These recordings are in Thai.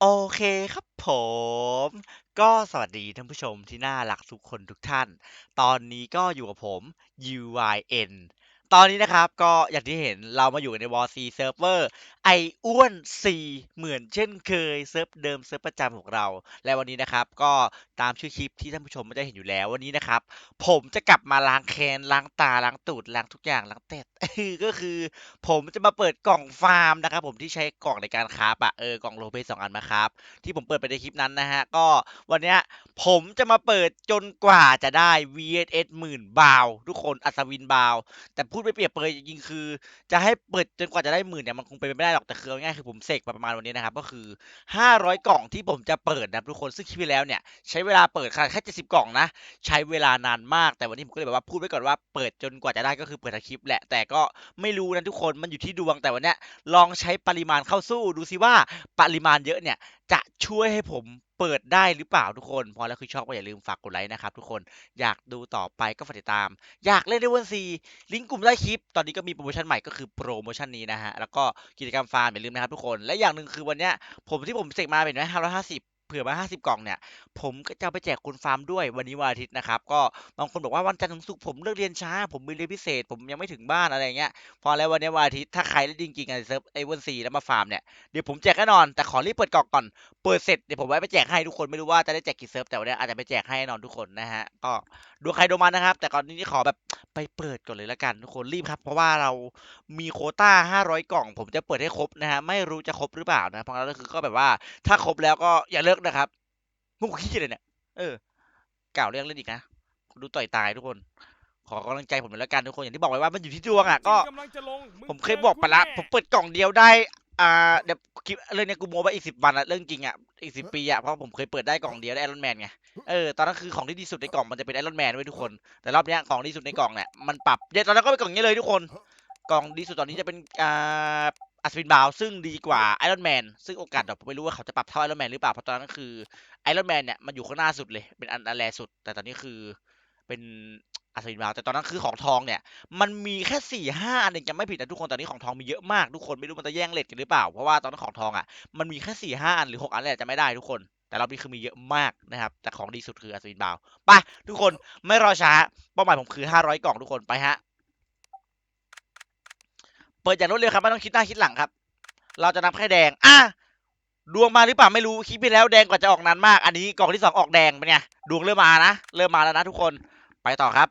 โอเคครับผม ก็สวัสดีท่านผู้ชมที่น่ารักทุกคนทุกท่าน ตอนนี้ก็อยู่กับผม UYN ตอนนี้นะครับก็อย่างที่เห็นเรามาอยู่ใน w a r C Server ไออ้วน C เหมือนเช่นเคยเซิร์ฟเดิมเซิร์ฟประจำของเรา และวันนี้นะครับก็ตามชื่อคลิปที่ท่านผู้ชมไม่ได้เห็นอยู่แล้ววันนี้นะครับ ผมจะกลับมาล้างแค้นล้างตาล้างตูดล้างทุกอย่างล้างเต็ดก็คือ ผมจะมาเปิดกล่องฟาร์มนะครับ ผมที่ใช้กล่องในการคราฟอะเออกล่องโลเปสองอันมาครับ ที่ผมเปิดไปในคลิปนั้นนะฮะก็วันนี้ผมจะมาเปิดจนกว่าจะได้ VSS หมื่นบาวทุกคนอัศวินบาว แต่พูดไปเปรียบเปรยจริงคือ จะให้เปิดจนกว่าจะได้หมื่นเนี่ยมันคงเป็นไปไม่ได้หรอกแต่คือเอาง่ายคือผมเสกมาประมาณวันนี้นะครับก็คือ 500 กล่องที่ผมจะเปิดนะทุกคนซึ่งคลิปที่แล้วเนี่ยใช้เวลาเปิดแค่70 กล่องนะ ใช้เวลานานมากแต่วันนี้ผมก็เลยแบบว่าพูดไว้ก่อนว่าเปิดจนกว่าจะได้ก็คือเปิดทั้งคลิปแหละแต่ก็ไม่รู้นะทุกคนมันอยู่ที่ดวงแต่วันนี้ลองใช้ปริมาณเข้าสู้ดูซิว่าปริมาณเยอะเนี่ยจะช่วยให้ผม เปิดได้หรือเปล่าทุกคน พอแล้วคือชอบก็อย่าลืมฝากกดไลค์นะครับทุกคนอยากดูต่อไปก็ฝากติดตาม อยากเล่นเดวันซีลิงก์กลุ่มใต้คลิป ตอนนี้ก็มีโปรโมชั่นใหม่ก็คือโปรโมชั่นนี้นะฮะแล้วก็กิจกรรมฟาร์มอย่าลืมนะครับทุกคนและอย่างหนึ่งคือวันเนี้ยผมที่ผมเสกมาเป็นไหมห้าร้อยห้าสิบ เผื่อมา 50 กล่องเนี่ย ผมก็จะไปแจกคนฟาร์มด้วยวันนี้วันอาทิตย์นะครับ ก็บางคนบอกว่าวันจันทร์ถึงศุกร์ผมเลิกเรียนช้า ผมมีเรียนพิเศษ ผมยังไม่ถึงบ้านอะไรเงี้ย พอแล้ววันนี้วันอาทิตย์ถ้าใครเล่นจริงๆกันเซิร์ฟไอวันซีแล้วมาฟาร์มเนี่ย เดี๋ยวผมแจกแน่นอน แต่ขอรีบเปิดกล่องก่อน เปิดเสร็จเดี๋ยวผมไว้ไปแจกให้ทุกคน ไม่รู้ว่าจะได้แจกกี่เซิร์ฟแต่วันนี้อาจจะไปแจกให้แน่นอนทุกคนนะฮะ ก็ดูใครดูมันนะครับ แต่ก่อนนี้ขอแบบไปเปิดก่อนเลยละกันทุกคนรีบครับ เพราะว่าเรามีโคต้า 500 กล่อง ผมจะเปิดให้ครบนะฮะ ไม่รู้จะครบหรือเปล่านะ เพราะงั้นก็คือก็แบบว่าถ้าครบแล้วก็อย่าเลิกนะครับมุกขี้เลยเนี่ย เออ กล่าวเรื่องเล่นอีกนะดูต่อยตายทุกคน ขอกำลังใจผมหน่อยละกันทุกคนอย่างที่บอกไว้ว่ามันอยู่ที่ดวงอะก็กำลังจะลงงผมเคยบอกไปละจผมเปิดกล่องเดียวได้ อ่าเดี๋ยวคลิปเรื่องเนี้ยกูโม้ไปอีกสิบวันอะเรื่องจริงอะอีกสิบปีอะเพราะผมเคยเปิดได้กล่องเดียวได้ไอรอนแมนไงเออตอนนั้นคือของที่ดีสุดในกล่องมันจะเป็นไอรอนแมนไว้ยทุกคน แต่รอบเนี้ยของดีสุดในกล่องเนี่ยมันปรับเดี๋ยวตอนนั้นก็เป็นกล่องนี้เลยทุกคน กล่องดีสุดตอนนี้จะเป็นอ่า อัศวินบาวซึ่งดีกว่าไอรอนแมนซึ่งโอกาสเดี๋ยวผมไม่รู้ว่าเขาจะปรับเท่าไอรอนแมนหรือเปล่าเพราะตอนนั้นคือไอรอนแมนเนี่ยมันอยู่ข้างหน้าสุดเลยเป็นอันอันแรสุด แต่ตอนนี้คือเป็นอัศวินบาวแต่ตอนนั้นคือของทองเนี่ย มันมีแค่สี่ห้าอันเองจำไม่ผิดนะทุกคนตอนนี้ของทองมีเยอะมากทุกคนไม่รู้มันจะแย่งเลทกันหรือเปล่าเพราะว่าตอนนั้นของทองอะมันมีแค่สี่ห้าอันหรือหกอันแหละจะไม่ได้ทุกคน แต่รอบนี้คือมีเยอะมากนะครับแต่ของดีสุดคืออัศวินบาวไปทุกคนไม่รอช้าเป้าหมายผมคือห้าร้อยกล่องทุกคนไปฮะ เปิดอย่างรวดเร็วครับไม่ต้องคิดหน้าคิดหลังครับ เราจะนับแค่แดง อะดวงมาหรือเปล่าไม่รู้คลิปไปแล้วแดงกว่าจะออกนานมาก อันนี้กล่องที่สองออกแดงเป็นไงดวงเริ่มมานะเริ่มมาแล้วนะทุกคนไปต่อครับ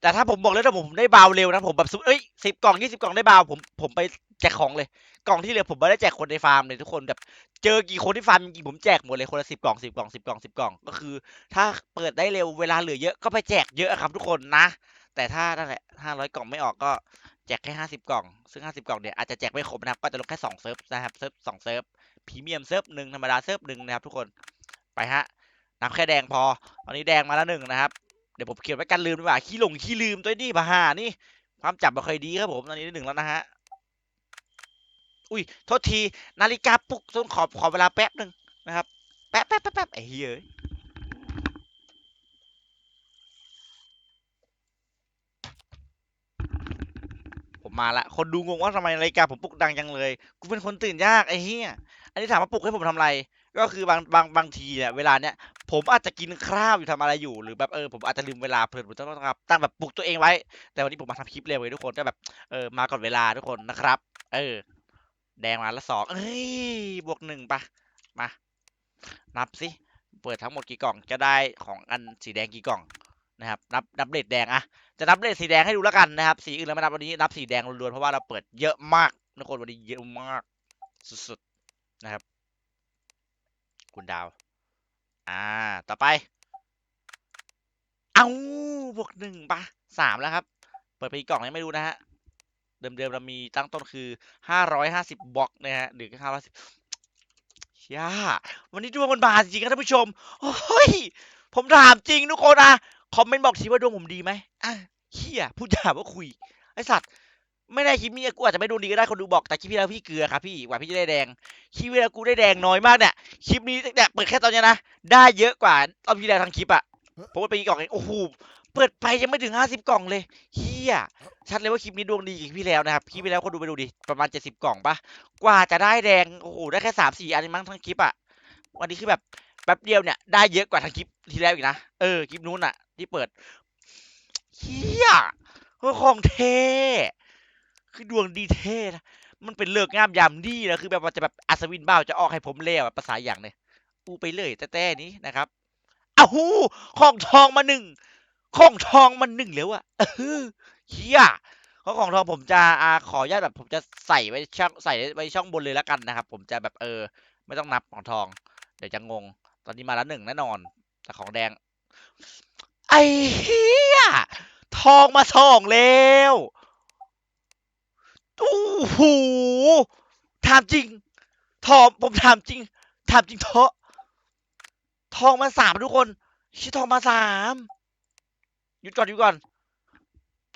แต่ถ้าผมบอกเลยถ้าผมได้เบาเร็วนะผมแบบซุเอ้ยสิบกล่องยี่สิบกล่องได้เบาผมผมไปแจกของเลย กล่องที่เหลือผมไม่ได้แจกคนในฟาร์มเลยทุกคนแบบเจอกี่คนที่ฟาร์มจริงๆผมแจกหมดเลยคนละสิบกล่องสิบกล่องสิบกล่องสิบกล่องก็คือ ถ้าเปิดได้เร็วเวลาเหลือเยอะก็ไปแจกเยอะครับทุกคนนะ แต่ถ้านั่นแหละห้าร้อยกล่องไม่ออกก็ แจกแค่ห้าสิบกล่อง ซึ่งห้าสิบกล่องเนี่ยอาจจะแจกไม่ครบนะครับ ก็จะลงแค่สองเซิร์ฟนะครับเซิร์ฟสองเซิร์ฟพรีเมียมเซิร์ฟหนึ่งธรรมดาเซิร์ฟหนึ่งนะครับทุกคนไปฮะนับแค่แดงพอตอนนี้แดงมาแล้วหนึ่งนะครับเดี๋ยวผมเขียนไว้กันลืมดีกว่าขี้หลงขี้ลืมตัวนี้ปะฮานี่ ความจำไม่ค่อยดีครับผมตอนนี้ได้หนึ่งแล้วนะฮะอุ้ยโทษทีนาฬิกาปลุกต้องขอขอเวลาแป๊บหนึ่งนะครับแป๊บแป๊บแป๊บแป๊บไอ้เฮ้ยเอ้ยผ มาละคนดูงงว่าทำไมนาฬิกาผมปลุกดังจังเลย กูเป็นคนตื่นยากไอ้เหี้ย อันนี้ถามว่าปลุกให้ผมทำอะไร ก็คือบางบางบางทีเนี่ยเวลาเนี้ยผมอาจจะกินข้าวอยู่ทำอะไรอยู่หรือแบบเออผมอาจจะลืมเวลาเพลินผมต้องต้องตั้งแบบปลุกตัวเองไว้ แต่วันนี้ผมมาทำคลิปเร็วเลยทุกคนก็แบบเออมาก่อนเวลาทุกคนนะครับ เออ แดงมาละสองเอ้ยบวกหนึ่งปะมา นับสิเปิดทั้งหมดกี่กล่องจะได้ของอันสีแดงกี่กล่อง นะครับนับนับเลทแดงอะจะนับเลทสีแดงให้ดูแล้วกันนะครับ สีอื่นเราไม่นับวันนี้นับสีแดงล้วนๆเพราะว่าเราเปิดเยอะมากทุกคนวันนี้เยอะมากสุดๆนะครับ คุณดาว อ่า ต่อไป เอาบวกหนึ่งปะสามแล้วครับ เปิดไปอีกกล่องยังไม่รู้นะฮะเดิมๆเรามีตั้งต้นคือห้าร้อยห้าสิบบล็อกนะฮะหรือห้าร้อยสิบย่าวันนี้ดวงมันบาจริงครับท่านผู้ชมโอ้ยผมถามจริงทุกคนนะ คอมเมนต์บอกทีว่าดวงผมดีไหมอะเฮียพูดจาว่าคุย ไอสัตว์ ไม่ได้คลิปนี้กูอาจจะไม่ดวงดีก็ได้คนดูบอกแต่คลิปที่แล้วพี่เกลือครับพี่กว่าพี่จะได้แดงคลิปที่แล้วกูได้แดงน้อยมากเนี่ยคลิปนี้เนี่ยเปิดแค่ตอนเนี้ยนะได้เยอะกว่าตอนที่แล้วทั้งคลิปอะผมว่าไปกี่กล่องเองโอ้โหเปิดไปยังไม่ถึงห้าสิบกล่องเลยเฮียชัดเลยว่าคลิปนี้ดวงดีกว่าพี่แล้วนะครับคลิปที่แล้วคนดูไปดูดิประมาณเจ็ดสิบกล่องปะกว่าจะได้แดงโอ้โหได้แค่สามสี่อันมั้งทั้งคลิปอะวันนี้คือแบบ แป๊บเดียวเนี่ยได้เยอะกว่าทางคลิปที่แล้วอีกนะ เออคลิปนู้นอะที่เปิดเฮียของเทคือดวงดีเทนะมันเป็นเลิกงามยามดีนะคือแบบว่าจะแบบอัศวินบ้าจะออกให้ผมเล่อะภาษาอย่างเนี่ยอูไปเลยแต่แต่นี้นะครับอ้าหูของทองมาหนึ่งของทองมาหนึ่งแล้วอะเฮียเพราะของทองผมจะอาขออนุญาตแบบผมจะใส่ไว้ช่องใส่ไว้ช่องบนเลยแล้วกันนะครับ ผมจะแบบเออ ไม่ต้องนับของทอง เดี๋ยวจะงง ตอนนี้มาล้วหนึ่งแน่นอน แต่ของแดง ไอ้เหี้ย ทองมาสองแล้วโอ้โหถามจริง ทองผมถามจริงถามจริงเถอะทองมาสามทุกคนชิทองมาสามหยุดก่อนหยุดก่อน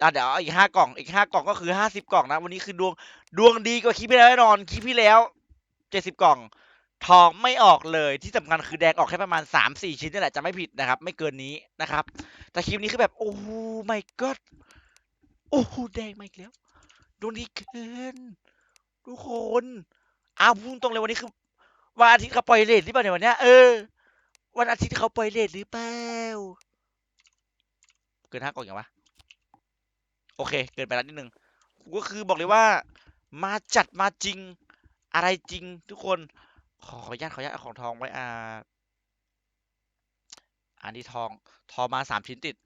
อะเดี๋ยวอาอีกห้ากล่องอีกห้ากล่องก็คือห้าสิบกล่องนะ วันนี้คือดวง ดวงดีกว่าคลิปที่แล้วแน่นอนคลิปที่แล้วเจ็ดสิบกล่อง ทองไม่ออกเลยที่สำคัญคือแดงออกแค่ประมาณสามสี่ชิ้นนี่แหละจะไม่ผิดนะครับ ไม่เกินนี้นะครับ แต่คลิปนี้คือแบบ โอ้ไม่ก็โอ้โหแดงมาอีกแล้วดวงดีเกินทุกคนอ้าวพูดตรงเลยวันนี้คือวันอาทิตย์เขาปล่อยเลทหรือเปล่าเนี่ยวันนี้เออ วันอาทิตย์เขาปล่อยเลทหรือเปล่าเกินห้ากล่องอย่างวะโอเค เกินไปแล้วนิดนึงก็คือบอกเลยว่า มาจัดมาจริง อะไรจริงทุกคน ขอขออนุญาตขออนุญาตเอาของทองไว้อ่า อันนี้ทอง ทองมาสามชิ้นติด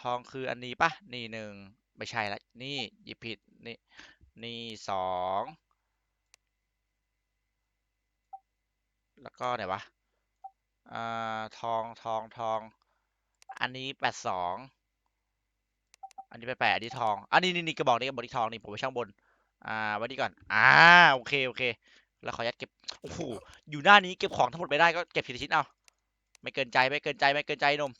ทองคืออันนี้ปะนี่หนึ่งไม่ใช่ละ นี่หยิบผิด นี่ นี่สอง แล้วก็ไหนวะอ่าทอง ทอง ทอง อันนี้แปดสอง อันนี้ไปดแปะอันนี้ทอง อันนี้นี่นี่กระบอกนี้กระบอกที่ทองนี่ผมไว้ช่างบน อ่า ไว้นี่ก่อน อ่า โอเค โอเค แล้วขอยัดเก็บ โอ้โห อยู่หน้านี้เก็บของทั้งหมดไม่ได้ก็เก็บทีละชิ้นเอา ไม่เกินใจไม่เกินใจไม่เกินใจนม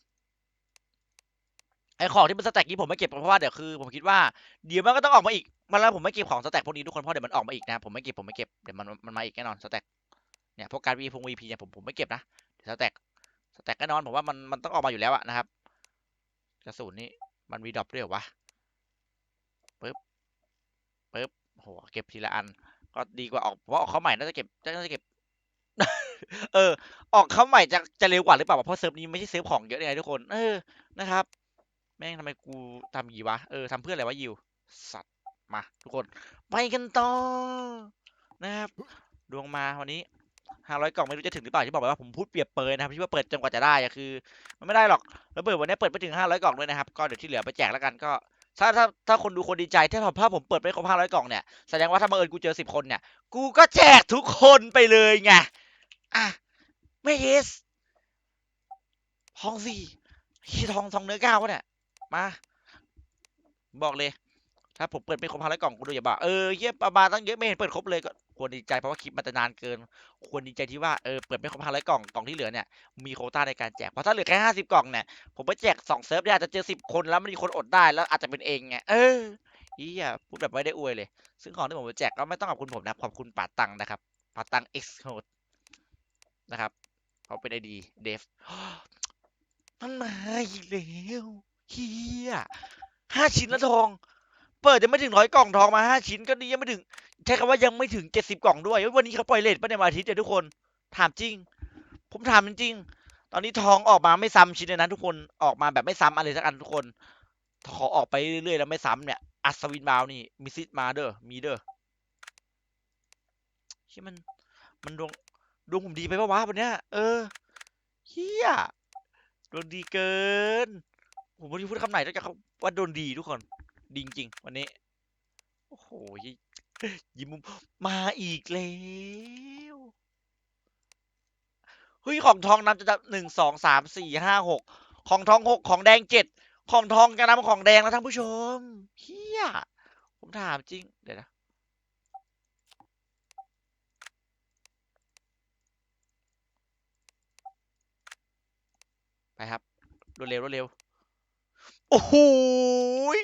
ไอของที่มันสแต็กนี้ผมไม่เก็บเพราะว่าเดี๋ยวคือผมคิดว่าเดี๋ยวมันก็ต้องออกมาอีก มันแล้วผมไม่เก็บของสแต็กพวกนี้ทุกคนเพราะเดี๋ยวมันออกมาอีกนะผมไม่เก็บผมไม่เก็บเดี๋ยวมันมันมาอีกแน่นอนสแต็กเนี่ยพวกการวีพงวีพีเนี่ยผมผมไม่เก็บนะสแต็กสแต็กแน่นอนผมว่ามันมันต้องออกมาอยู่แล้วอะนะครับกระสุนนี่มันวีดรอปด้วยเหรอวะปึ๊บปึ๊บโหเก็บทีละอัน ก็ดีกว่าออกเพราะออกเขาใหม่น่าจะเก็บน่าจะเก็บ เออ ออกเขาใหม่จะจะเร็วกว่าหรือเปล่าเพราะเซิร์ฟนี้ไม่ใช่เซิร์ฟของเยอะไงทุกคน เออนะครับ แม่งทำไมกูทำยีวะเออทำเพื่ออะไรวะยิวสัตว์มาทุกคนไปกันต่อนะครับดวงมาวันนี้ห้าร้อยกล่องไม่รู้จะถึงหรือเปล่าที่บอกไปว่าผมพูดเปรียบเปยนะครับที่ว่าเปิดจนกว่าจะได้อะคือ มันไม่ได้หรอกแล้วเปิดวันนี้เปิดไปถึงห้าร้อยกล่องด้วยนะครับ ก็เดี๋ยวที่เหลือไปแจกแล้วกันก็ ถ้าถ้าถ้าคนดูคนดีใจถ้าถ้าผมเปิดไปครบห้าร้อยกล่องเนี่ยแสดงว่าถ้าบังเอิญกูเจอสิบคนเนี่ย กูก็แจกทุกคนไปเลยไงอะไม่เยสทองสี่ที่ทองทองเนื้อก้าวเนี่ยมาบอกเลย ถ้าผมเปิดไปครบห้าร้อยกล่องกูดูอย่าบ้าเออเยี่ยประมาณตั้งเยอะไม่เห็นเปิดครบเลยก็ ควรดีใจเพราะว่าคลิปมันจะนานเกิน ควรดีใจที่ว่าเออเปิดไม่ครบห้าร้อยกล่องกล่องที่เหลือเนี่ยมีโควต้าในการแจกเพราะถ้าเหลือแค่ห้าสิบกล่องเนี่ยผมไปแจกสองเซิร์ฟเนี่ยอาจจะเจอสิบคนแล้วมันมีคนอดได้แล้วอาจจะเป็นเองไงเออเฮียพูดแบบไม่ได้อวยเลย ซึ่งของที่ผมไปแจกก็ไม่ต้องขอบคุณผมนะขอบคุณป่าตังนะครับป่าตัง X Code นะครับเขาเป็นไอดีเดฟมันมาอีกแล้วเฮียห้าชิ้นล้วทอง เปิดยังไม่ถึงร้อยกล่องทองมาห้าชิ้นก็ดียังไม่ถึง ใช้คำว่ายังไม่ถึงเจ็ดสิบกล่องด้วยวันนี้เขาปล่อยเลทปะในวันอาทิตย์เดี๋ยทุกคน ถามจริง ผมถามจริง ตอนนี้ทองออกมาไม่ซ้ำชิ้นเลยนะทุกคน ออกมาแบบไม่ซ้ำอะไรสักอันทุกคน ขอออกไปเรื่อยๆแล้วไม่ซ้ำเนี่ย อัศวินบาวนี่ มีซิดมาเด้อ มีเด้อที่มัน มันดวง ดวงผมดีไปปะวะวันเนี้ย เออเฮียดวงดีเกิน ผมไม่รู้พูดคำไหนนอกจากว่าดวงดีทุกคน ดีจริงๆวันนี้ โอ้โห ยิ้มมุมมาอีกแล้วเฮ้ยของทองนำจะดับหนึ่งสองสามสี่ห้าหกของทองหกของแดงเจ็ดของทองจะนำของแดงแล้วท่านผู้ชมเฮียผมถามจริง เดี๋ยวนะไปครับรวดเร็วรวดเร็ว โอ้โหย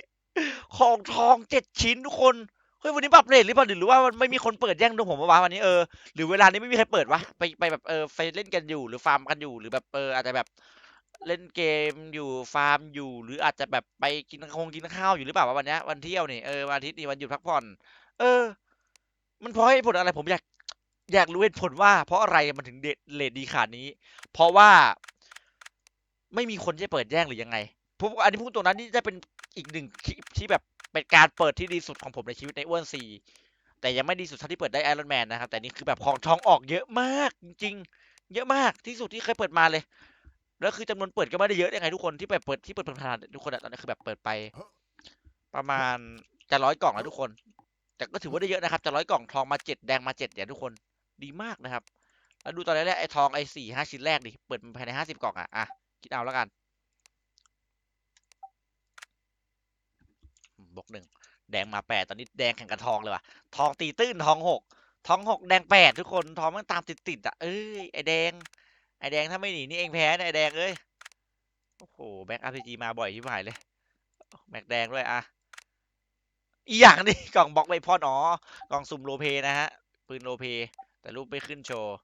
ของทองเจ็ดชิ้นทุกคน ฮ้ยวันนี้ปรับเรทหรือเปล่าหรือว่ามันไม่มีคนเปิดแย่งดวงผมวะวันนี้เออหรือเวลานี้ไม่มีใครเปิดวะไปไปแบบเออไปเล่นกันอยู่หรือฟาร์มกันอยู่หรือแบบเอออาจจะแบบเล่นเกมอยู่ฟาร์มอยู่ หรืออาจจะแบบไปกินคงกินข้าวอยู่หรือเปล่าวะวันนี้วันเที่ยวนี่เออวันอาทิตย์นี่วันหยุดพักผ่อน เออ มันเพราะให้ผลอะไรผมอยากอยากรู้เหตุผลว่า เพราะอะไรมันถึงเดเลทดีขนาดนี้ เพราะว่า ไม่มีคนจะเปิดแย่งหรือยังไงผมอันนี้พูดตรงนั้นนี่จะเป็นอีกหนึ่งคลิปที่แบบ เป็นการเปิดที่ดีสุดของผมในชีวิตในอ้วนซีแต่ยังไม่ดีสุดเท่าที่เปิดได้ไอรอนแมนนะครับ แต่นี่คือแบบของทองออกเยอะมากจริงๆ เยอะมากที่สุดที่เคยเปิดมาเลย แล้วคือจำนวนเปิดก็ไม่ได้เยอะยังไงทุกคนที่ไปเปิดที่เปิดผ่านทุกคนอะตอนนี้คือแบบเปิดไป ประมาณจะร้อยกล่องแล้วทุกคน แต่ก็ถือว่าได้เยอะนะครับจะร้อยกล่องทองมาเจ็ดแดงมาเจ็ดเนี่ยทุกคนดีมากนะครับแล้วดูตอนแรกไอ้ทองไอ้สี่ห้าชิ้นแรกดิเปิดภายในห้าสิบกล่องอะอะคิดเอาแล้วกันอืม บวกหนึ่งแดงมาแปดตอนนี้แดงแข่งกับทองเลยว่ะทองตีตื้นทองหกทองหกแดงแปดทุกคนทองมันตามติดติดๆอะเอ้ยไอแดง ไอแดงถ้าไม่หนีนี่เองแพ้นะไอแดงเอ้ยโอ้โหแบ็กอาร์พีจีมาบ่อยที่หายเลยแม็กแดงด้วยอะอีกอย่างนี่กล่องบล็อกไวพอนอ๋อกล่องสุ่มโลเพนะฮะปืนโลเพแต่รูปไม่ขึ้นโชว์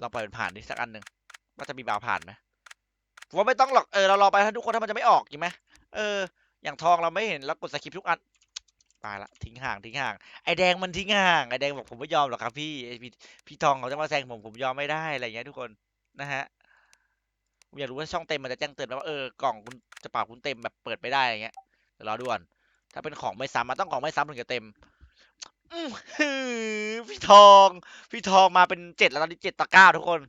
เราปล่อยมันผ่านดิสักอันหนึ่งว่าจะมีบาวผ่านไหมผมว่าไม่ต้องหรอกเออเรารอไปถ้าทุกคนถ้ามันจะไม่ออกจริงไหม เออ อย่างทองเราไม่เห็นเรากดสกิปทุกอันตายละทิ้งห่างทิ้งห่างไอแดงมันทิ้งห่างไอแดงบอกผมไม่ยอมหรอกครับพี่พี่พี่ทองเขาจะมาแซงผมผมยอมไม่ได้อะไรอย่างเงี้ยทุกคนนะฮะผมอยากรู้ว่าช่องเต็มมันจะแจ้งเตือนไหมว่าเออกล่องคุณจะเปล่าคุณเต็มแบบเปิดไม่ได้อย่างเงี้ยเดี๋ยวรอดูก่อนถ้าเป็นของไม่ซ้ำมันต้องของไม่ซ้ำถึงจะเต็มพี่ทอง พี่ทองมาเป็นเจ็ดแล้วตอนนี้เจ็ดต่อเก้าทุกคน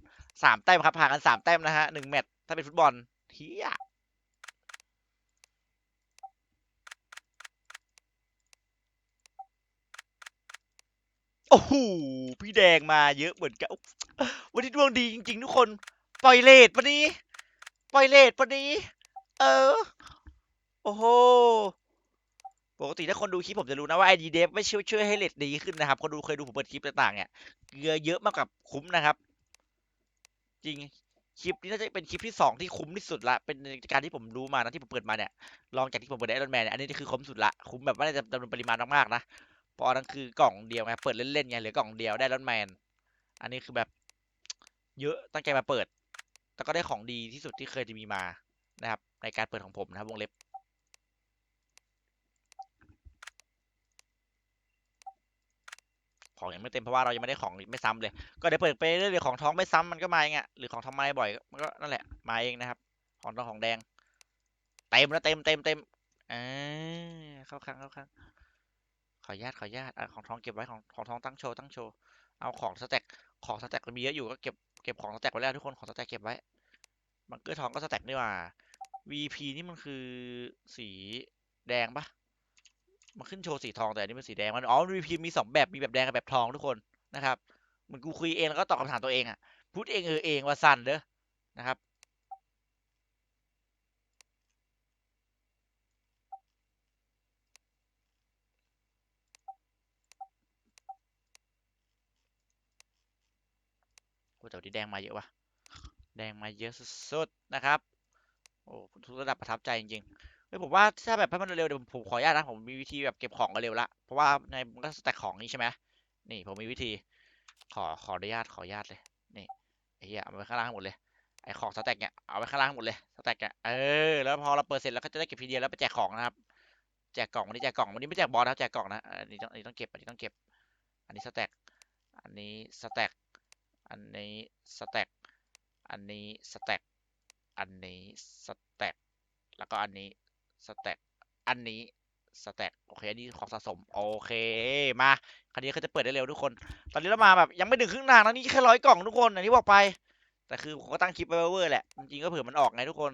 สามแต้มครับห่างกันสามแต้มนะฮะหนึ่งแมตช์ถ้าเป็นฟุตบอลเฮีย โอ้โหพี่แดงมาเยอะเหมือนกันวันนี้ดวงดีจริง ๆ ทุกคน ปล่อยเลทวันนี้ ปล่อยเลทวันนี้ เออ โอ้โหปกติถ้าคนดูคลิปผมจะรู้นะว่า ID d e v ไม่ช่วยช่วยให้เลทดีขึ้นนะครับ คนดูเคยดูผมเปิดคลิปต่างๆเนี่ยเกลือเยอะมากกับคุ้มนะครับ จริงคลิปนี้น่าจะเป็นคลิปที่สองที่คุ้มที่สุดละ เป็นการที่ผมรู้มานะที่ผมเปิดมาเนี่ย ลองจากที่ผมเปิดไอรอนแมนเนี่ย อันนี้คือคุ้มสุดละ คุ้มแบบว่าจะจำนวนปริมาณมากๆนะ พราะอันนั้นคือกล่องเดียวไงเปิดเล่นๆไงเหลือกล่องเดียวได้รอนแมน อันนี้คือแบบ เยอะตั้งใจมาเปิด แล้วก็ได้ของดีที่สุดที่เคยจะมีมานะครับ ในการเปิดของผมนะครับวงเล็บของยังไม่เต็มเพราะว่าเรายังไม่ได้ของไม่ซ้ำเลย ก็เดี๋ยวเปิดไปเรื่อยๆของท้องไม่ซ้ำมันก็มาเองอะหรือของทำไมบ่อยมันก็นั่นแหละมาเองนะครับ ของทองของแดง เต็มแล้วเต็มเต็มเต็มอ่าเข้าครั้งเข้าครั้ง ออนุญาตขออนุญาตอะของทองเก็บไว้ของของทองตั้งโชว์ตั้งโชว์เอาของสแต็กของสแต็กมีเยอะอยู่ก็เก็บเก็บของสแต็กไว้แล้วทุกคนของสแต็กเก็บไว้บังเกอร์ทองก็สแต็กนี่ว่า VP นี่มันคือสีแดงปะมันขึ้นโชว์สีทองแต่อันนี้มันสีแดงมันอ๋อ VP มีสองแบบมีแบบแดงกับแบบทองทุกคนนะครับเหมือนกูคุยเองแล้วก็ตอบคำถามตัวเองอะพูดเองเออเองว่าสั้นเด้อนะครับ แต่วันนี้แดงมาเยอะวะแดงมาเยอะสุดๆนะครับ โอ้ทุกระดับประทับใจจริงๆเฮ้ยผมว่าถ้าแบบให้มันเร็วเดี๋ยวผมขออนุญาตนะผมมีวิธีแบบเก็บของกันเร็วละเพราะว่าในมันก็สแต็กของนี่ใช่ไหมนี่ผมมีวิธี ขอขออนุญาตขออนุญาตเลยนี่ไอ้เหี้ยเอาไว้ข้างล่างหมดเลยไอ้ของสแต็กเนี่ยเอาไว้ข้างล่างหมดเลยสแต็กเนี่ยเออแล้วพอเราเปิดเสร็จแล้วก็จะได้เก็บทีเดียวแล้วไปแจกของนะครับแจกกล่องวันนี้แจกกล่องวันนี้ไม่แจกบอลนะแจกกล่องนะอันนี้ต้องอันนี้ต้องเก็บอันนี้ต้องเก็บ อันนี้สแต็กอันนี้สแต็ก อันนี้สแต็กอันนี้สแต็กอันนี้สแต็กแล้วก็อันนี้สแต็กอันนี้สแต็กโอเคอันนี้ของสะสม โอเคมาคราวนี้ก็จะเปิดได้เร็วทุกคน ตอนนี้เรามาแบบยังไม่ถึงครึ่งทางนะนี่แค่ร้อยกล่องทุกคนอันนี้บอกไป แต่คือผมก็ตั้งคลิปไปเวอร์แหละจริงๆก็เผื่อมันออกไงทุกคน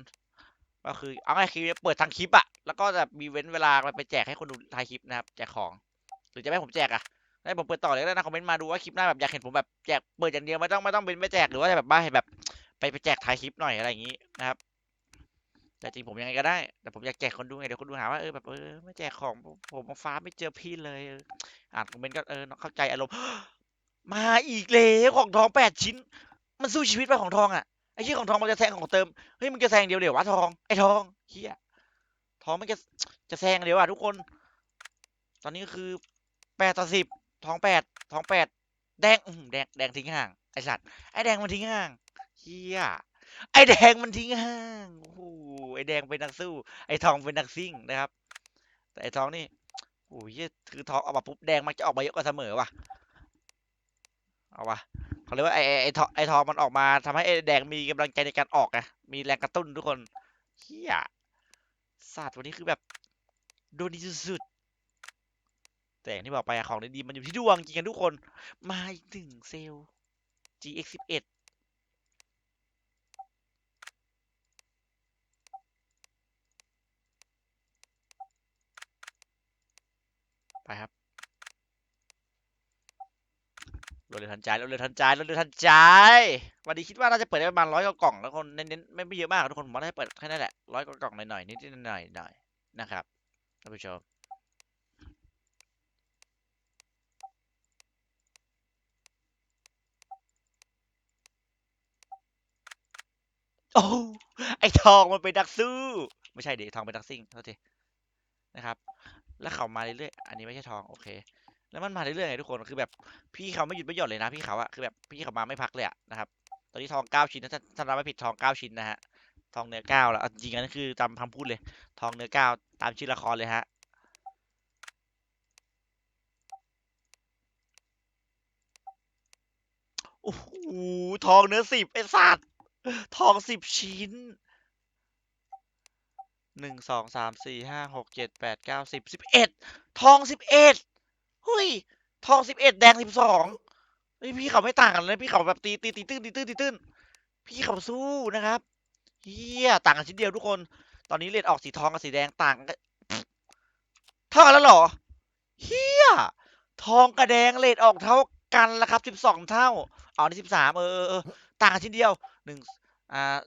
ก็คือเอาไงคือเปิดทางคลิปอะแล้วก็จะมีเว้นเวลาไปแจกให้คนดูท้ายคลิปนะครับแจกของหรือจะให้ผมแจกอะ ให้ผมเปิดต่อเลยก็ได้นะคอมเมนต์มาดูว่าคลิปหน้าแบบอยากเห็นผมแบบแจกเปิดอย่างเดียวไม่ต้องไม่ต้องเป็นไม่แจกหรือว่าแบบบ้าให้แบบ ไปไปแจกท้ายคลิปหน่อยอะไรอย่างนี้นะครับแต่จริงผมยังไงก็ได้แต่ผมอยากแจกคนดูไงเดี๋ยวคนดูหาว่าเออแบบเออไม่แจกของผมมาฟ้าไม่เจอพี่เลยอ่านคอมเมนต์ก็เออเข้าใจอารมณ์มาอีกแล้วของทองแปดชิ้น มันสู้ชีวิตไปของทองอะไอ้ที่ของทองมันจะแซงของเติมเฮ้ยมันจะแซงเดียวเดี๋ยววะทองไอ้ทองเฮียทองมันจะจะแซงเดี๋ยวอะทุกคน ตอนนี้คือแปดต่อสิบ ทองแปดทองแปดแดงอื้อหือแดงแดงทิ้งห่างไอสัตว์ไอแดงมันทิ้งห่างเฮียไอแดงมันทิ้งห่างโอ้โหไอแดงเป็นนักสู้ ไอทองเป็นนักซิ่งนะครับ แต่ไอทองนี่โอ้ยคือทองออกมาปุ๊บแดงมันจะออกมาเยอะกว่าเสมอว่ะเอาวะเขาเรียกว่าไอไอทองไอทองมันออกมาทำให้ไอแดงมีกำลังใจในการออกไงมีแรงกระตุ้นทุกคนเฮียสัตว์วันนี้คือแบบโดนดีสุด แต่อย่างที่บอกไปอะของดีๆมันอยู่ที่ดวงจริงกันทุกคน มาอีกหนึ่งเซลล์ GX11 ไปครับรวดเร็วทันใจรวดเร็วทันใจรวดเร็วทันใจ วันนี้คิดว่าน่าจะเปิดได้ประมาณร้อยกว่ากล่อง แล้วคนเน้นๆไม่ไม่เยอะมากทุกคนผมว่าน่าจะเปิดแค่นั้นแหละร้อยกว่ากล่องหน่อยๆนิดหน่อยๆหน่อยๆนะครับท่านผู้ชม โอ้ไอ ทองมันเป็นนักสู้ ไม่ใช่เด็กทองเป็นนักซิ่งเท่าทีนะครับ แล้วเขามาเรื่อยๆอันนี้ไม่ใช่ทองโอเค แล้วมันมาเรื่อยๆไงทุกคนคือแบบพี่เขาไม่หยุดไม่หย่อนเลยนะพี่เขาอะคือแบบพี่เขามาไม่พักเลยอะนะครับตอนนี้ทองเก้าชิ้นนะถ้าถ้าเราไม่ผิดทองเก้าชิ้นนะฮะทองเนื้อเก้าแล้วจริงๆอันนั้นคือจำคำพูดเลย ทองเนื้อเก้าตามชื่อละครเลยฮะโอ้โหทองเนื้อสิบไอ้สัตว์ทองสิบชิ้น หนึ่งสองสามสี่ห้าหกเจ็ดแปดเก้าสิบสิบเอ็ดทองสิบเอ็ดเฮ้ย ทองสิบเอ็ดแดงสิบสองเฮ้ยพี่เขาไม่ต่างกันเลยพี่เขาแบบตีตีตีตื้นตีตื้นตีตื้นพี่เขาสู้นะครับเฮียต่างกันชิ้นเดียวทุกคน ตอนนี้เลดออกสีทองกับสีแดงต่างกันเท่ากันแล้วเหรอเฮียทองกับแดงเลดออกเท่ากันแล้วครับสิบสองเท่าอ๋อนี่สิบสามเออเออต่างกันชิ้นเดียวหนึ่งอ่า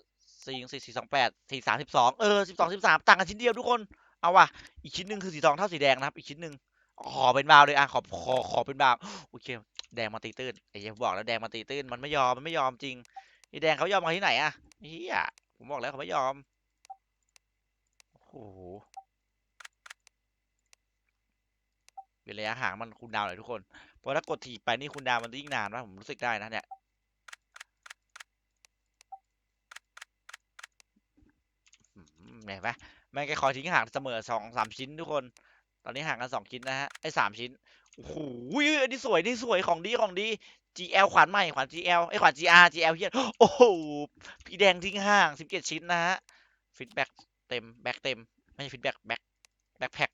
สี่สี่สี่สองแปดสี่สามสิบสองเออสิบสองสิบสามต่างกันชิ้นเดียวทุกคนเอาว่ะอีกชิ้นหนึ่งคือสีทองเท่าสีแดงนะครับ อีกชิ้นหนึ่งขอเป็นบาวเลยอะขอขอขอเป็นบาวโอเค แดงมาตีตื้นไอ้ยผมบอกแล้วแดงมาตีตื้นมันไม่ยอมมันไม่ยอมจริงไอ้แดงเขายอมมาที่ไหนอะเฮียผมบอกแล้วเขาไม่ยอมโอ้โหเว้นระยะห่างมันคูลดาวหน่อยทุกคนเพราะถ้ากดถีบไปนี่คูลดาวมันจะยิ่งนานนะผมรู้สึกได้นะเนี่ย อืม เห็นไหมแม่งแกคอยทิ้งห่างเสมอสองสามชิ้นทุกคน ตอนนี้ห่างกันสองชิ้นนะฮะไอ้สามชิ้นโอ้โหอันนี้สวยนี่สวยของดีของดี GL ขวานใหม่ขวาน GL ไอ้ขวาน GR GL เฮียโอ้โหพี่แดงทิ้งห่างสิบเจ็ดชิ้นนะฮะฟีดแบ็กเต็มแบ็กเต็มไม่ใช่ฟีดแบ็กแบ็กแบ็กแพ็ค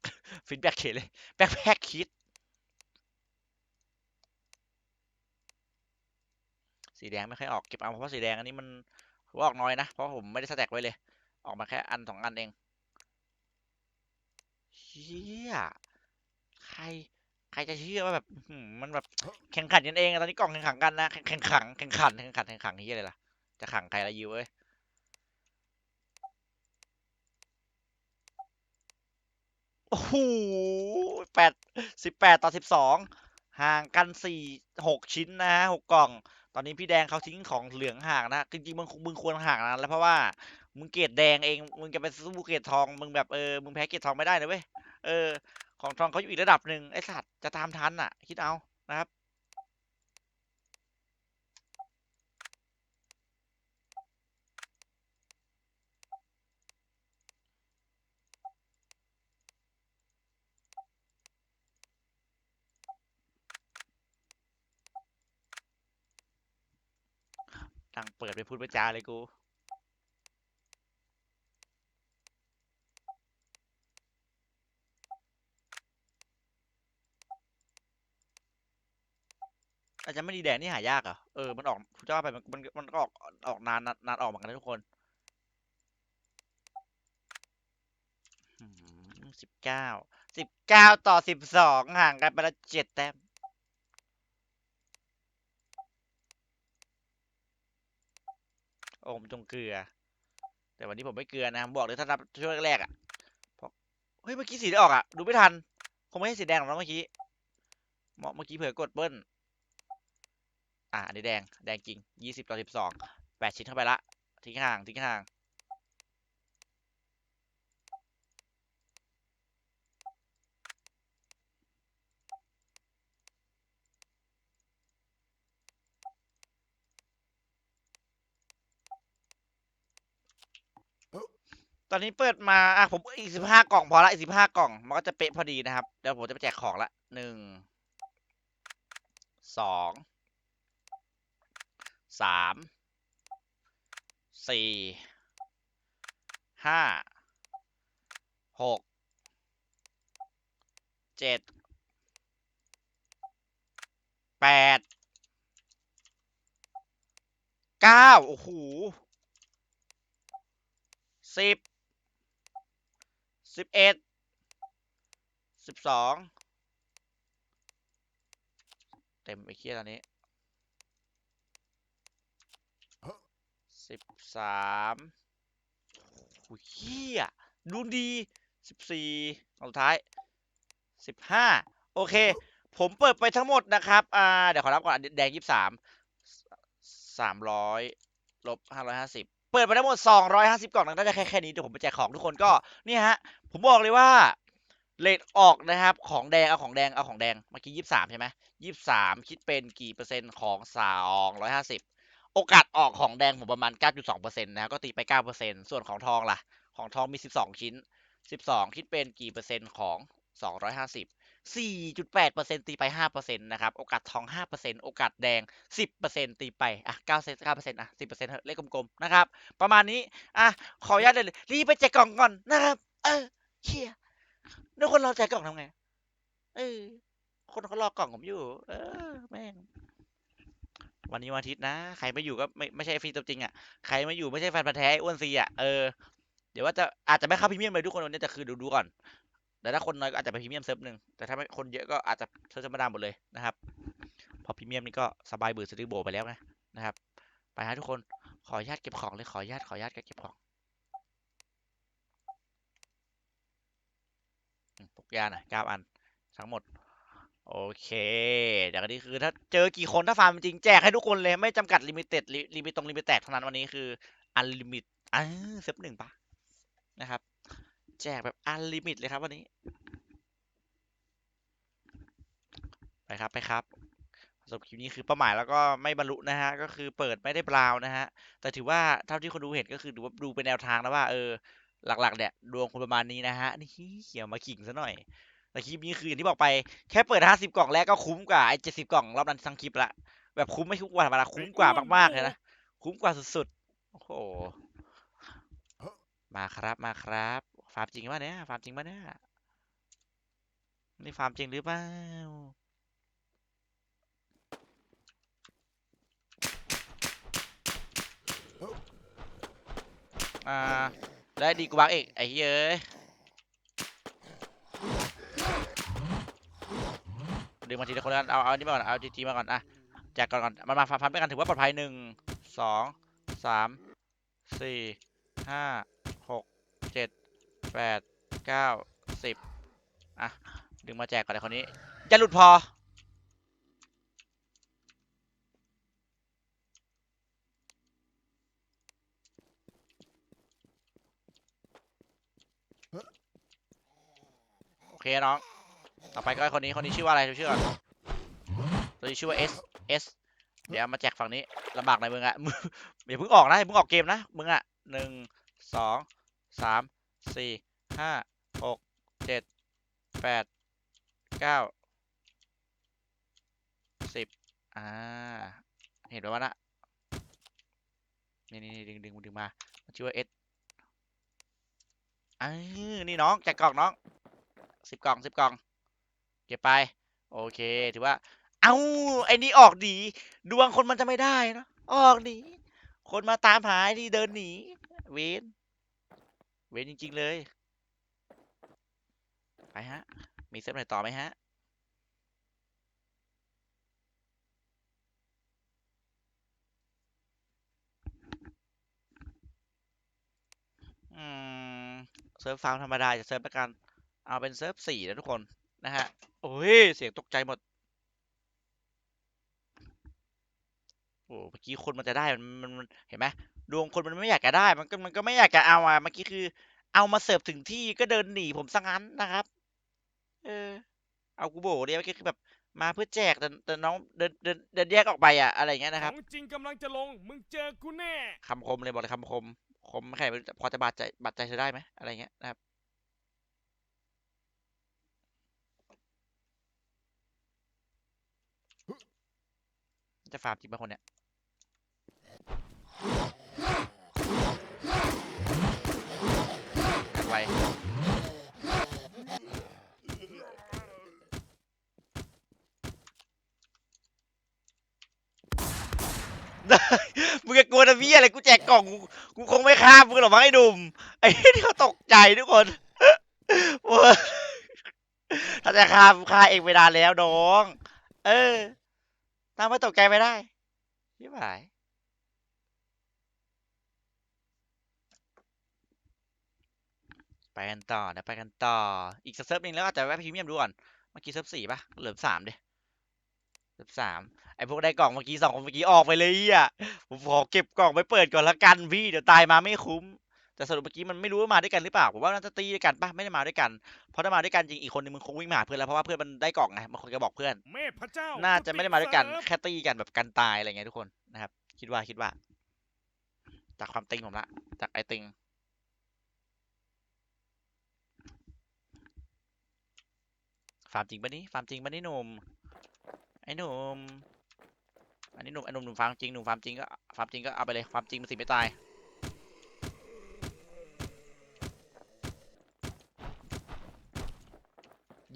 ฟีดแบ็กเขยเลยแบ็กแพ็คคิดสีแดงไม่ค่อยออกเก็บเอาเพราะสีแดงอันนี้มันว่าออกน้อยนะเพราะผมไม่ได้สแต็กไว้เลย ออกมาแค่อันสองอันเองเฮียใคร ใครจะเชื่อว่าแบบมันแบบแข่งขันกันเองตอนนี้กล่องแข่งขันกันนะแข่งแข่งขันแข่งขันแข่งขันแข่งขันเฮียอะไรล่ะจะขังใครละยิวเอ้ยโอ้โหแปดสิบแปดต่อสิบสองห่างกันสี่หกชิ้นนะฮะหกกล่อง ตอนนี้พี่แดงเขาทิ้งของเหลืองห่างนะจริงๆมึงมึงควรห่างนะแล้วเพราะว่ามึงเกรดแดงเองมึงจะไปสู้เกรดทองมึงแบบเออมึงแพ้เกรดทองไม่ได้นะเว้ยเออ ของทองเขาอยู่อีกระดับหนึ่งไอ้สัตว์จะตามทันอะ คิดเอานะครับ ตั้งเปิดไปพูดไปจาเลยกู อาจจะไม่ดีแดงนี่หายากเหรอเออ มันออกพูดว่าไปมันมันมันก็ออกออกนานนานนานออกเหมือนกันนะทุกคนสิบเก้าสิบเก้าต่อสิบสองห่างกันไปละเจ็ดแต้ม อ้ผมจงเกลือ แต่วันนี้ผมไม่เกลือนะบอกเลยถ้านับช่วงแรกๆอะเพราะเฮ้ยเมื่อกี้สีได้ออกอะดูไม่ทันคงไม่ใช่สีแดงหรอกนะเมื่อกี้เมื่อเมื่อกี้เผื่อกดเบิ้ลอะอันนี้แดงแดงจริงยี่สิบต่อสิบสองแปดชิ้นเข้าไปละทิ้งห่างทิ้งห่าง ตอนนี้เปิดมาอะผมอีกสิบห้ากล่องพอละอีกสิบห้ากล่อง มันก็จะเป๊ะพอดีนะครับ เดี๋ยวผมจะไปแจกของละหนึ่งสองสามสี่ห้าหกเจ็ดแปดเก้าโอ้โหสิบ สิบเอ็ดสิบสองเต็มไปเคียตอนนี้สิบสามโอ้ยเฮียดูดีสิบสี่เอาสุดท้ายสิบห้าโอเค ผมเปิดไปทั้งหมดนะครับ อ่า เดี๋ยวขอรับก่อน แดงยี่สิบสามสามร้อยลบห้าร้อยห้าสิบ ปิดไปทั้งหมดสองร้อยห้าสิบกล่องน่าจะแค่แค่นี้เดี๋ยวผมไปแจกของทุกคนก็นี่ฮะ ผมบอกเลยว่าเลทออกนะครับ ของแดงเอาของแดงเอาของแดงเมื่อกี้ยี่สามใช่ไหมยี่สามคิดเป็นกี่เปอร์เซ็นต์ของสองร้อยห้าสิบโอกาสออกของแดงผมประมาณเก้าจุดสองเปอร์เซ็นต์นะก็ตีไปเก้าเปอร์เซ็นต์ส่วนของทองล่ะ ของทองมีสิบสองชิ้นสิบสองคิดเป็นกี่เปอร์เซ็นต์ของสองร้อยห้าสิบ 4.8%ตีไป 5%นะครับ โอกาสทอง 5%โอกาสแดง 10%ตีไป อะ9% 9%อะ 10%เลขกลมๆ นะครับ ประมาณนี้ อะ ขออนุญาตเลย รีบไปแจกกล่องก่อนนะครับ เออเชี่ยแล้วคนรอแจกกล่องทำไง เออ คนเขารอกล่องผมอยู่ เออ แม่ง วันนี้วันอาทิตย์นะ ใครไม่อยู่ก็ไม่ไม่ใช่ฟรีตัวจริงอะ ใครไม่อยู่ไม่ใช่แฟนพันธ์แท้อ้อ้วนซีอะ เออ เดี๋ยวว่าจะอาจจะไม่เข้าพรีเมียมเลยทุกคนวันนี้แต่คือดูดูก่อน แต่ถ้าคนน้อยก็อาจจะไปพรีเมียมเซิร์ฟหนึ่งแต่ถ้าไม่คนเยอะก็อาจจะเซิร์ฟธรรมดาหมดเลยนะครับ พอพรีเมียมนี่ก็สบายเบื่อสติโบไปแล้วไงนะครับ ไปฮะทุกคนขออนุญาตเก็บของเลยขออนุญาตขออนุญาตเก็บของปกยาหน่อยเก้าอันทั้งหมด โอเคเดี๋ยวนี้คือถ้าเจอกี่คนถ้าฟาร์มจริงแจกให้ทุกคนเลยไม่จำกัดลิมิเต็ดลิมิตตรงลิมิเต็ดเท่านั้นวันนี้คืออันลิมิตอ่าเซิร์ฟหนึ่งปะนะครับ แจกแบบอันลิมิตเลยครับวันนี้ ไปครับไปครับสำหรับคลิปนี้คือเป้าหมายแล้วก็ไม่บรรลุนะฮะ ก็คือเปิดไม่ได้บราวน์นะฮะ แต่ถือว่าเท่าที่คนดูเห็นก็คือดูว่าดูเป็นแนวทางแล้วว่าเออหลักๆเนี่ยดวงคนประมาณนี้นะฮะนี่เขียวมาขิงซะหน่อยแต่คลิปนี้คืออย่างที่บอกไปแค่เปิด 50 กล่องแรกก็คุ้มกว่าไอ้70 กล่องรอบนั้นทั้งคลิปละแบบคุ้มไม่คุ้มกว่าธรรมดาคุ้มกว่ามากๆเลยนะคุ้มกว่าสุดๆโอ้โหมาครับมาครับ ฟาร์มจริงป่ะเนี่ยฟาร์มจริงป่ะเนี่ยนี่ฟาร์มจริงหรือเปล่าอ่าได้ดีกูบักอีกไอ้เหี้ยเอ้ยดึงมาทีละคนแล้วกันเอาเอาอันนี้มาก่อนเอาจีจีมาก่อนอะแจกก่อนก่อนมันมาฟาร์มด้วยกันถือว่าปลอดภัยหนึ่งสองสามสี่ห้า แปดเก้าสิบอะ ดึงมาแจกก่อนไอ้คนนี้ จะหลุดพอ โอเคน้อง ต่อไปก็ไอ้คนนี้คนนี้ชื่อว่าอะไรชื่อก่อนตัวนี้ชื่อว่า S S เดี๋ยวมาแจกฝั่งนี้ลำบากหน่อยมึงอะมึงอย่าเพิ่งออกนะอย่าเพิ่งออกเกมนะมึงอะหนึ่งสองสาม สี่ห้าหกเจ็ดแปดเก้าสิบอ่า เห็นไหมวะนะนี่นี่นี่ดึงดึงดึงมาชื่อว่า S อ่านี่น้องแจกกล่องน้องสิบกล่องสิบกล่อง เก็บไป โอเค ถือว่า เอ้า ไอ้นี่ออกดี ดวงคนมันจะไม่ได้นะออกหนีคนมาตามหาไอ้นี่เดินหนีเวน เวนจริง ๆ เลย ไปฮะ มีเซฟไหนต่อไหมฮะ อืม เซิร์ฟฟาร์มธรรมดา จะเซิร์ฟประกัน เอาเป็นเซิร์ฟสี่นะทุกคน นะฮะ โอ้ย เสียงตกใจหมด โอ้เมื่อกี้คนมันจะได้ มัน มัน เห็นไหม ดวงคนมันไม่อยากจะได้ มันก็มันก็ไม่อยากจะเอาอะเมื่อกี้คือ เอามาเสิร์ฟถึงที่ก็เดินหนีผมซะงั้นนะครับ เออ เอากูโบเนี่ยเมื่อกี้คือแบบมาเพื่อแจกแต่แต่น้องเดินเดินเดินแยกออกไปอะอะไรอย่างเงี้ยนะครับของจริงกำลังจะลง มึงเจอกูแน่คำคมเลยบอกเลยคำคม คมไม่ใครไม่รู้จะพอจะบาดใจบาดใจเธอได้ไหมอะไรเงี้ยนะครับจะฟาร์มจริงป่ะคนเนี้ย หักไวมึงจกลัวนะพี่อะไรกูแจกกล่องกูกูคงไม่ฆ่ามึงหรอกมั้งไอ้ดุมไอ้ที่เขาตกใจทุกคนถ้าจะฆ่าฆ่าเองไม่าด้แล้วน้อง เออทำให้ตกใจไม่ได้ยี่หาย ไปกันต่อนะไปกันต่อ อีกสักเซิร์ฟหนึงแล้วอาจจะแวะพรีเมียมดูก่อน เมื่อกี้เซิร์ฟสี่ปะเหลือสามดิเซิร์ฟสามไอพวกได้กล่องเมื่อกี้สองคนเมื่อกี้ออกไปเลยอะผมขอเก็บกล่องไปเปิดก่อนละกันพี่เดี๋ยวตายมาไม่คุ้ม แต่สรุปเมื่อกี้มันไม่รู้ว่ามาด้วยกันหรือเปล่าผมว่าน่าจะตีด้วยกันปะไม่ได้มาด้วยกัน เพราะถ้ามาด้วยกันจริงอีกคนนึงมันคงวิ่งมาหาเพื่อนแล้วเพราะว่าเพื่อนมันได้กล่องไงมันคงจะบอกเพื่อนเมธพระเจ้าน่าจะไม่ได้มาด้วยกันเสิร์ฟแค่ตีกันแบบกันตายอะไรเงี้ยทุกคนนะครับ คิดว่าคิดว่า จากความติงผมละจากไอติง ฟาร์มจริงปะนี่ฟาร์มจริงปะนี่หนุ่มไอ้หนุ่มอันนี้หนุ่มไอ้หนุ่มหนุ่มฟาร์มจริงหนุ่มฟาร์มจริงก็ฟาร์มจริงก็เอาไปเลยฟาร์มจริงมันสิไม่ตาย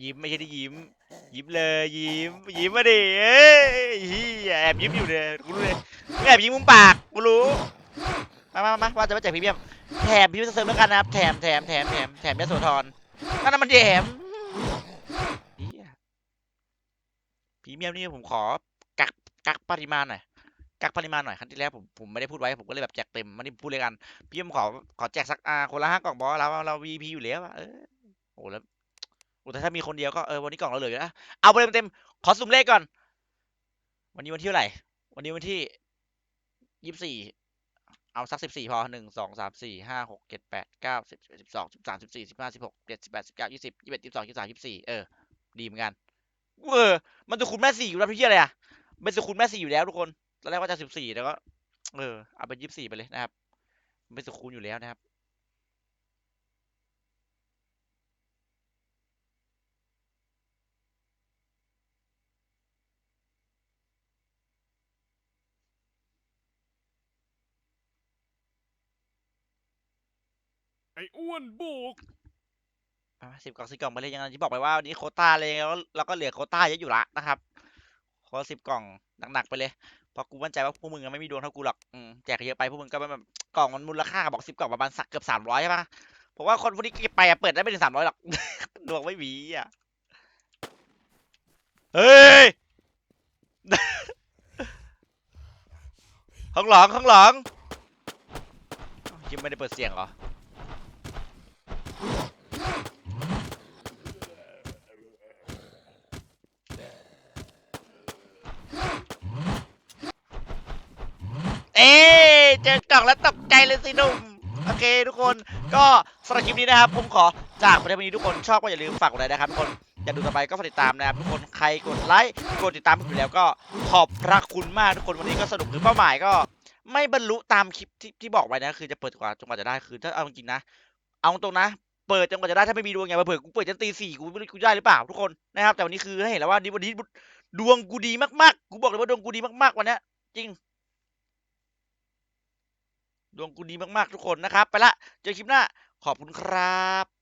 ยิ้มไม่ใช่ที่ยิ้ม ยิ้มเลยยิ้มยิ้มมาดิเอ้ยแอบยิ้มอยู่เลยกูรู้เลยแอบยิ้มมุมปากกูรู้มามามาว่าจะมาแจกพรีเมียมแถมพรีเมียมเสริมแล้วกันนะครับแถมแถมแถมแถมแถมยโสธรนั่นมันแถมเฮียพ รีเมียมนี่ผมขอกักกักปริมาณหน่อยกักปริมาณหน่อยครั้งที่แล้วผมผมไม่ได้พูดไว้ผมก็เลยแบบแจกเต็มมันนี่พูดเลยกันพรีเมียมขอขอแจกสักอ่าคนละห้ากล่องบอสเราเรา VP อยู่แล้วเออโอ้แล้วโอ้แต่ถ้ามีคนเดียวก็เออวันนี้กล่องเราเหลืออยู่นะเอาไปเต็มๆขอสุ่มเลขก่อน วันนี้วันที่เท่าไหร่ วันนี้วันที่ยี่สิบสี่เอาสักสิบสี่พอหนึ่งสองสามสี่ห้าหกเจ็ดแปดเก้าสิบสิบสองสิบสามสิบสี่สิบห้าสิบหกเจ็ดสิบแปดสิบเก้ายี่สิบยี่สิบเอ็ดยี่สิบสองยี่สิบสามยี่สิบสี่เออดีเหมือนกัน เออ มันจะคูณแม่สี่อยู่แล้วพี่อะไรอะเป็นสุคูณแม่สี่อยู่แล้วทุกคน ตอนแรกว่าจะสิบสี่แต่ก็ เออ เอาเป็นยี่สิบสี่ไปเลยนะครับมันเป็นสุคูณอยู่แล้วนะครับ ไอ้อ้วนบุก สิบกล่องสิบกล่องไปเลยอย่างที่บอกไปว่าวันนี้โคต้าเลยแล้วเราก็เหลือโคต้าเยอะอยู่ละนะครับขอสิบกล่องหนักๆไปเลยเพราะกูมั่นใจว่าพวกมึงไม่มีดวงเท่ากูหรอกอแจกเยอะไปพวกมึงก็แบบกล่องมันมูลค่าบอกสิบกล่องประมาณสักเกือบสามร้อยใช่ปะผมว่าคนพวกนี้เก็บไปอะเปิดได้ไม่ถึงสามร้อยหรอกดวงไม่มีอะเฮ้ยข้างหลังข้างหลังยังไม่ได้เปิดเสียงเหรอ เอ๊ะเจ อกแล้วตกใจเลยสิหนุ่มโอเคทุกคนก็สำหรับคลิปนี้นะครับผมขอจากประเด็นวันนี้ทุกคนชอบก็อย่าลืมฝากกดไลค์นะครับทุกคนอยากดูต่อไปก็ฝากติดตามนะครับทุกคนใครกดไลค์กดติดตามผมอยู่แล้วก็ขอบพระคุณมากทุกคนวันนี้ก็สนุกคือเป้าหมายก็ ไม่บรรลุตามคลิปที่ที่บอกไว้นะคือจะเปิดกว่าจนกว่าจะได้คือถ้าเอาจริงนะ เอาตรงนะเปิดจนกว่าจะได้ถ้าไม่มีดวงอย่าเผื่อกูเปิดจนตีสี่กูไม่รู้กูได้หรือเปล่าทุกคนนะครับแต่วันนี้คือให้เห็นแล้วว่านี่วันนี้ดวงกูดีมากๆกูบอกเลยว่าดวงกูดีมากๆวันนี้จริง ดวงกูดีมากๆทุกคนนะครับ ไปละ เจอคลิปหน้า ขอบคุณครับ